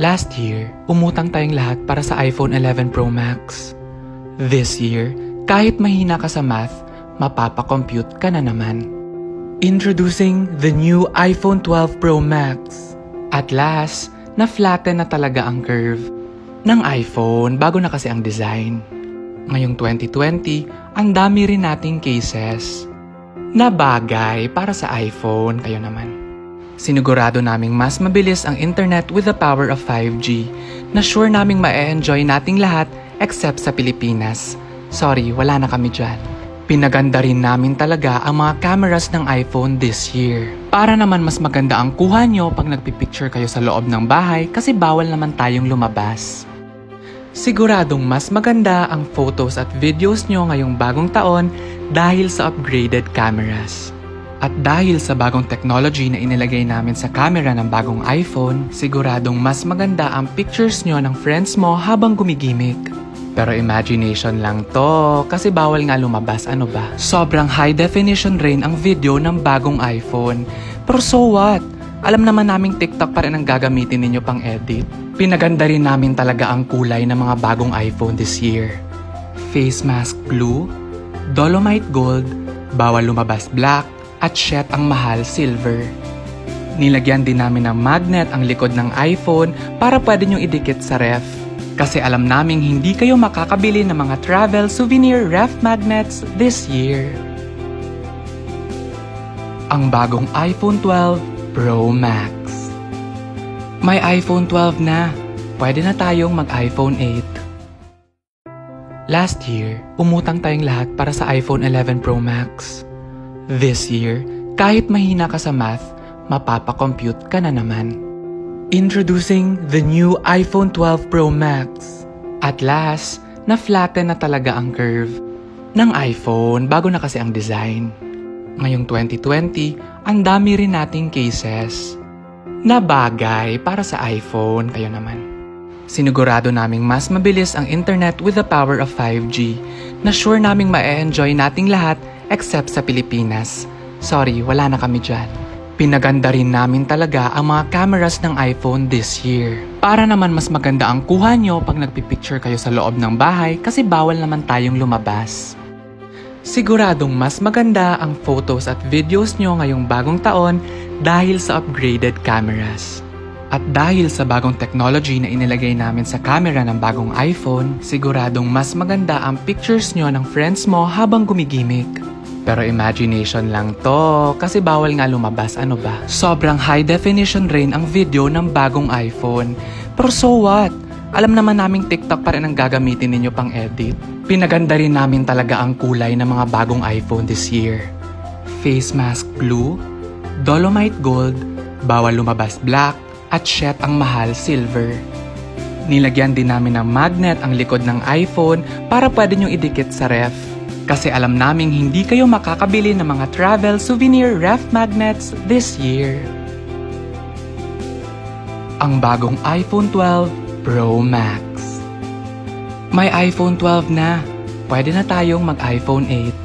Last year, umutang tayong lahat para sa iPhone 11 Pro Max. This year, kahit mahina ka sa math, mapapakompute ka na naman. Introducing the new iPhone 12 Pro Max. At last, na-flatten na talaga ang curve ng iPhone bago na kasi ang design. Ngayong 2020, ang dami rin nating cases na bagay para sa iPhone kayo naman. Sinigurado naming mas mabilis ang internet with the power of 5G na sure naming ma-enjoy nating lahat except sa Pilipinas. Sorry, wala na kami dyan. Pinaganda rin namin talaga ang mga cameras ng iPhone this year. Para naman mas maganda ang kuha nyo pag nagpipicture kayo sa loob ng bahay kasi bawal naman tayong lumabas. Siguradong mas maganda ang photos at videos nyo ngayong bagong taon dahil sa upgraded cameras. At dahil sa bagong technology na inilagay namin sa camera ng bagong iPhone, siguradong mas maganda ang pictures nyo ng friends mo habang gumigimik. Pero imagination lang to, kasi bawal nga lumabas, ano ba? Sobrang high definition rin ang video ng bagong iPhone. Pero so what? Alam naman naming TikTok pa rin ang gagamitin ninyo pang edit. Pinaganda rin namin talaga ang kulay ng mga bagong iPhone this year. Face mask blue, dolomite gold, bawal lumabas black, at shet ang mahal silver. Nilagyan din namin ng magnet ang likod ng iPhone para pwede nyo idikit sa ref. Kasi alam naming hindi kayo makakabili ng mga travel souvenir ref magnets this year. Ang bagong iPhone 12 Pro Max. May iPhone 12 na. Pwede na tayong mag-iPhone 8. Last year, umutang tayong lahat para sa iPhone 11 Pro Max. This year, kahit mahina ka sa math, mapapakompute ka na naman. Introducing the new iPhone 12 Pro Max. At last, na-flatten na talaga ang curve ng iPhone bago na kasi ang design. Ngayong 2020, ang dami rin nating cases na bagay para sa iPhone kayo naman. Sinigurado naming mas mabilis ang internet with the power of 5G na sure naming ma-enjoy nating lahat except sa Pilipinas. Sorry, wala na kami dyan. Pinaganda rin namin talaga ang mga cameras ng iPhone this year. Para naman mas maganda ang kuha nyo pag nagpipicture kayo sa loob ng bahay kasi bawal naman tayong lumabas. Siguradong mas maganda ang photos at videos nyo ngayong bagong taon dahil sa upgraded cameras. At dahil sa bagong technology na inilagay namin sa camera ng bagong iPhone, siguradong mas maganda ang pictures nyo ng friends mo habang gumigimik. Pero imagination lang to, kasi bawal nga lumabas, ano ba? Sobrang high definition rin ang video ng bagong iPhone. Pero so what? Alam naman naming TikTok pa rin ang gagamitin ninyo pang edit. Pinaganda rin namin talaga ang kulay ng mga bagong iPhone this year. Face mask blue, dolomite gold, bawal lumabas black, at shet ang mahal silver. Nilagyan din namin ng magnet ang likod ng iPhone para pwede nyo idikit sa ref. Kasi alam naming hindi kayo makakabili ng mga travel souvenir ref magnets this year. Ang bagong iPhone 12 Pro Max. May iPhone 12 na. Pwede na tayong mag-iPhone 8.